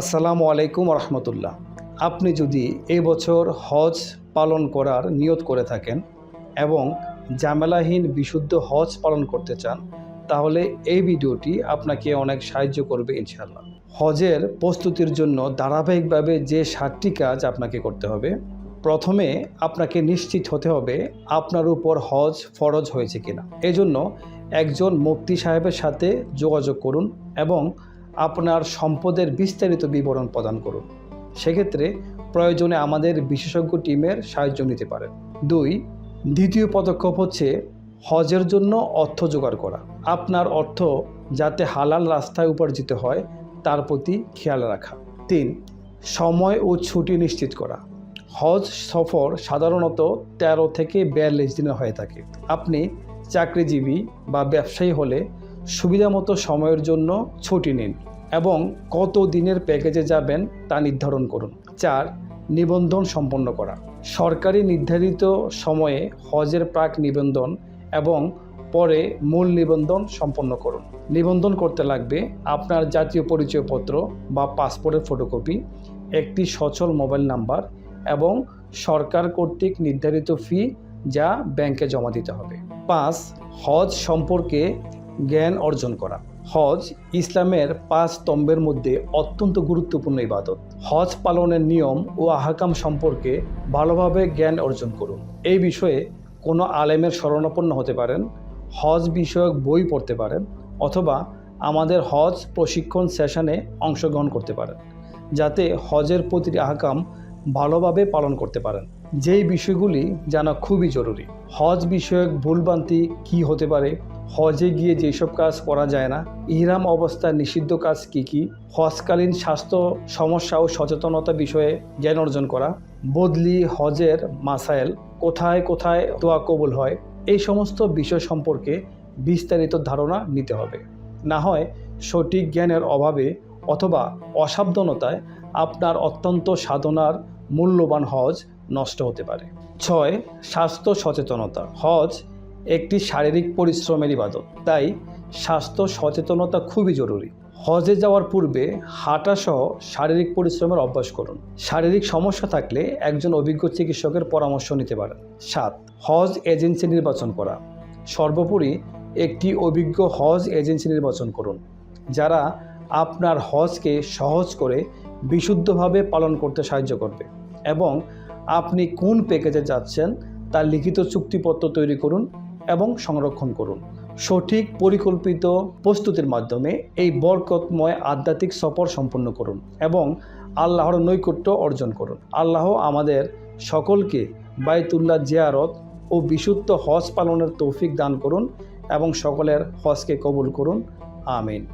আসসালামু আলাইকুম রহমতুল্লাহ। আপনি যদি এবছর হজ পালন করার নিয়ত করে থাকেন এবং জামেলাহীন বিশুদ্ধ হজ পালন করতে চান, তাহলে এই ভিডিওটি আপনাকে অনেক সাহায্য করবে ইনশাল্লাহ হজের প্রস্তুতির জন্য ধারাবাহিকভাবে যে সাতটি কাজ আপনাকে করতে হবে, প্রথমে আপনাকে নিশ্চিত হতে হবে আপনার উপর হজ ফরজ হয়েছে কিনা। এজন্য একজন মুফতি সাহেবের সাথে যোগাযোগ করুন এবং আপনার সম্পদের বিস্তারিত বিবরণ প্রদান করুন। সেক্ষেত্রে প্রয়োজনে আমাদের বিশেষজ্ঞ টিমের সাহায্য নিতে পারেন। দুই, দ্বিতীয় পদক্ষেপ হচ্ছে হজের জন্য অর্থ জোগাড় করা। আপনার অর্থ যাতে হালাল রাস্তায় উপার্জিত হয়, তার প্রতি খেয়াল রাখা। তিন, সময় ও ছুটি নিশ্চিত করা। হজ সফর সাধারণত ১৩ থেকে বিয়াল্লিশ দিনে হয়ে থাকে। আপনি চাকরিজীবী বা ব্যবসায়ী হলে সুবিধামতো সময়ের জন্য ছুটি নিন এবং কত দিনের প্যাকেজে যাবেন তা নির্ধারণ করুন। চার, নিবন্ধন সম্পন্ন করা। সরকারি নির্ধারিত সময়ে হজের প্রাক নিবন্ধন এবং পরে মূল নিবন্ধন সম্পন্ন করুন। নিবন্ধন করতে লাগবে আপনার জাতীয় পরিচয়পত্র বা পাসপোর্টের ফটোকপি, একটি সচল মোবাইল নাম্বার এবং সরকার কর্তৃক নির্ধারিত ফি যা ব্যাংকে জমা দিতে হবে। পাঁচ, হজ সম্পর্কে জ্ঞান অর্জন করা। হজ ইসলামের পাঁচ স্তম্ভের মধ্যে অত্যন্ত গুরুত্বপূর্ণ ইবাদত। হজ পালনের নিয়ম ও আহাকাম সম্পর্কে ভালোভাবে জ্ঞান অর্জন করুন। এই বিষয়ে কোনো আলেমের শরণাপন্ন হতে পারেন, হজ বিষয়ক বই পড়তে পারেন, অথবা আমাদের হজ প্রশিক্ষণ সেশনে অংশগ্রহণ করতে পারেন, যাতে হজের প্রতিটি আহকাম ভালোভাবে পালন করতে পারেন। যেই বিষয়গুলি জানা খুবই জরুরি। হজ বিষয়ক ভুলভ্রান্তি কী হতে পারে হজে গিয়ে যেসব কাজ করা যায় না, ইহরাম অবস্থায় নিষিদ্ধ কাজ কি কি? হজকালীন স্বাস্থ্য সমস্যা ও সচেতনতা বিষয়ে জ্ঞান অর্জন করা। বদলি হজের মাসাইল কোথায় কোথায় দোয়া কবুল হয়, এই সমস্ত বিষয় সম্পর্কে বিস্তারিত ধারণা নিতে হবে। না হয় সঠিক জ্ঞানের অভাবে অথবা অসাবধানতায় আপনার অত্যন্ত সাধনার মূল্যবান হজ নষ্ট হতে পারে। ছয়, স্বাস্থ্য সচেতনতা। হজ একটি শারীরিক পরিশ্রমের ইবাদত। তাই স্বাস্থ্য সচেতনতা খুবই জরুরি। হজে যাওয়ার পূর্বে হাঁটাসহ শারীরিক পরিশ্রমের অভ্যাস করুন। শারীরিক সমস্যা থাকলে একজন অভিজ্ঞ চিকিৎসকের পরামর্শ নিতে পারেন। সাত, হজ এজেন্সি নির্বাচন করা। সর্বোপরি একটি অভিজ্ঞ হজ এজেন্সি নির্বাচন করুন, যারা আপনার হজকে সহজ করে বিশুদ্ধভাবে পালন করতে সাহায্য করবে এবং আপনি কোন প্যাকেজে যাচ্ছেন তার লিখিত চুক্তিপত্র তৈরি করুন এবং সংরক্ষণ করুন। সঠিক, পরিকল্পিত প্রস্তুতির মাধ্যমে এই বরকতময় আধ্যাত্মিক সফর সম্পন্ন করুন এবং আল্লাহর নৈকট্য অর্জন করুন। আল্লাহ আমাদের সকলকে বায়তুল্লাহ জিয়ারত ও বিশুদ্ধ হজ পালনের তৌফিক দান করুন এবং সকলের হজকে কবুল করুন। আমিন।